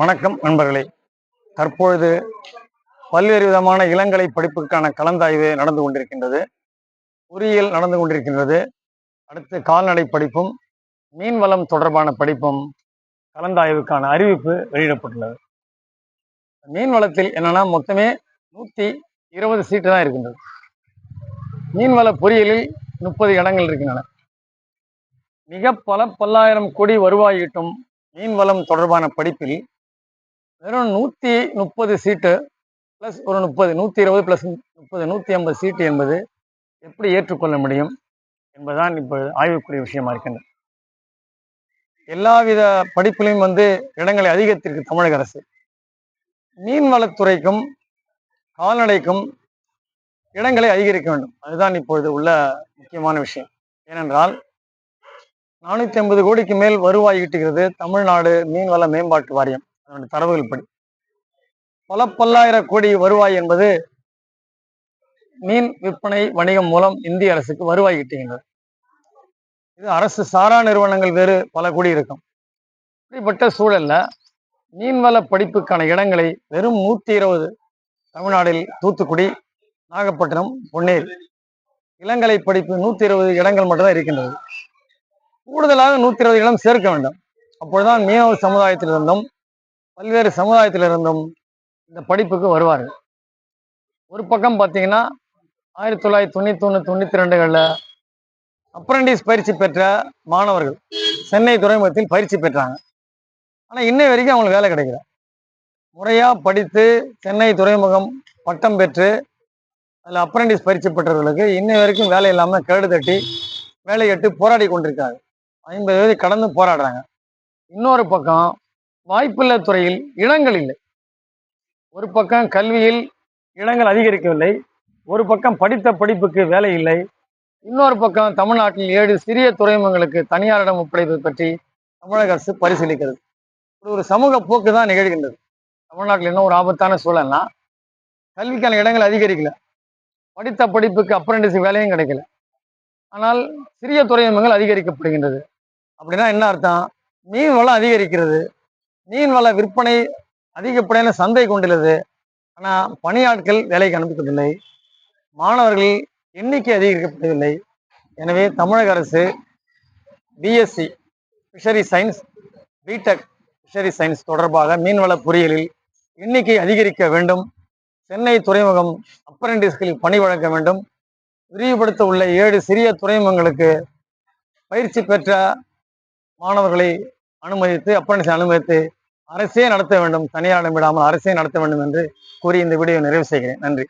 வணக்கம் நண்பர்களே. தற்பொழுது பல்வேறு விதமான இளங்கலை படிப்புக்கான கலந்தாய்வு நடந்து கொண்டிருக்கின்றது. பொறியியல் நடந்து கொண்டிருக்கின்றது. அடுத்து கால்நடை படிப்பும் மீன்வளம் தொடர்பான படிப்பும் கலந்தாய்வுக்கான அறிவிப்பு வெளியிடப்பட்டுள்ளது. மீன்வளத்தில் என்னன்னா மொத்தமே நூற்றி இருபது சீட்டு தான் இருக்கின்றது. மீன்வள பொறியியலில் முப்பது இடங்கள் இருக்கின்றன. மிக பல பல்லாயிரம் கோடி வருவாய் ஈட்டும் மீன்வளம் தொடர்பான படிப்பில் வெறும் நூற்றி முப்பது சீட்டு ப்ளஸ் ஒரு முப்பது நூற்றி இருபது ப்ளஸ் முப்பது நூற்றி ஐம்பது சீட்டு என்பது எப்படி ஏற்றுக்கொள்ள முடியும் என்பதுதான் இப்போ ஆய்வுக்குரிய விஷயமா இருக்கின்றது. எல்லாவித படிப்பிலையும் வந்து இடங்களை அதிகரித்திருக்கு தமிழக அரசு. மீன்வளத்துறைக்கும் கால்நடைக்கும் இடங்களை அதிகரிக்க வேண்டும். அதுதான் இப்பொழுது உள்ள முக்கியமான விஷயம். ஏனென்றால் நானூற்றி ஐம்பது கோடிக்கு மேல் வருவாய் ஈட்டுகிறது தமிழ்நாடு மீன்வள மேம்பாட்டு வாரியம். அதனுடைய தரவுகள் படி. பல பல்லாயிரம் கோடி வருவாய் என்பது மீன் விற்பனை வணிகம் மூலம் இந்திய அரசுக்கு வருவாய் கிட்டுகின்றது இது அரசு சாரா நிறுவனங்கள் வேறு பல கோடி இருக்கும். இப்படிப்பட்ட சூழல்ல மீன்வள படிப்புக்கான இடங்களை வெறும் நூத்தி இருபது தமிழ்நாட்டில் தூத்துக்குடி நாகப்பட்டினம் பொன்னேரி. இளங்கலை படிப்பு நூத்தி இருபது இடங்கள் மட்டும்தான் இருக்கின்றது. கூடுதலாக நூத்தி இருபது இடம் சேர்க்க வேண்டும். அப்பொழுதுதான் மீனவ சமுதாயத்திலிருந்தும் பல்வேறு சமுதாயத்திலிருந்தும் இந்த படிப்புக்கு வருவார்கள். ஒரு பக்கம் பார்த்தீங்கன்னா ஆயிரத்தி தொள்ளாயிரத்தி தொண்ணூத்தி ஒன்று தொண்ணூற்றி ரெண்டுகளில் அப்ரண்டிஸ் பயிற்சி பெற்ற மாணவர்கள் சென்னை துறைமுகத்தில் பயிற்சி பெற்றாங்க. ஆனால் இன்னை வரைக்கும் அவங்களுக்கு வேலை கிடைக்கல. முறையாக படித்து சென்னை துறைமுகம் பட்டம் பெற்று அதில் அப்ரண்டிஸ் பயிற்சி பெற்றவர்களுக்கு இன்னை வரைக்கும் வேலை இல்லாமல் கேடு தட்டி வேலை போராடி கொண்டிருக்காங்க. ஐம்பது வயது கடந்து போராடுறாங்க. இன்னொரு பக்கம் வாய்ப்புள்ள துறையில் இடங்கள் இல்லை. ஒரு பக்கம் கல்வியில் இடங்கள் அதிகரிக்கவில்லை. ஒரு பக்கம் படித்த படிப்புக்கு வேலை இல்லை. இன்னொரு பக்கம் தமிழ்நாட்டில் ஏழு சிறிய துறைமுகங்களுக்கு தனியாரிடம் ஒப்படைப்பது பற்றி தமிழக அரசு பரிசீலிக்கிறது. இப்படி ஒரு சமூக போக்கு தான் நிகழ்கின்றது. தமிழ்நாட்டில் என்ன ஒரு ஆபத்தான சூழல்னா கல்விக்கான இடங்கள் அதிகரிக்கல. படித்த படிப்புக்கு அப்ரண்டிஸ் வேலையும் கிடைக்கல. ஆனால் சிறிய துறைமுகங்கள் அதிகரிக்கப்படுகின்றது. அப்படின்னா என்ன அர்த்தம்? மீன் வளம் அதிகரிக்கிறது. மீன் வள விற்பனை அதிகப்படியான சந்தை கொண்டுள்ளது. ஆனால் பணியாட்கள் வேலைக்கு அனுப்பப்படவில்லை மாணவர்கள் எண்ணிக்கை அதிகரிக்கப்படவில்லை. எனவே தமிழக அரசு BSc fishery science BTech fishery science தொடர்பாக மீன்வள பொறியியலில் எண்ணிக்கை அதிகரிக்க வேண்டும். சென்னை துறைமுகம் அப்ரண்டிஸ்களில் பணி வழங்க வேண்டும். விரிவுபடுத்த உள்ள ஏழு சிறிய துறைமுகங்களுக்கு பயிற்சி பெற்ற மாணவர்களை அனுமதித்து அப்ரண்டிஸ் அனுமதித்து அரசே நடத்த வேண்டும் தனியாரிடம் விடாமல் அரசே நடத்த வேண்டும் என்று கூறி இந்த வீடியோ நிறைவு செய்கிறேன். நன்றி.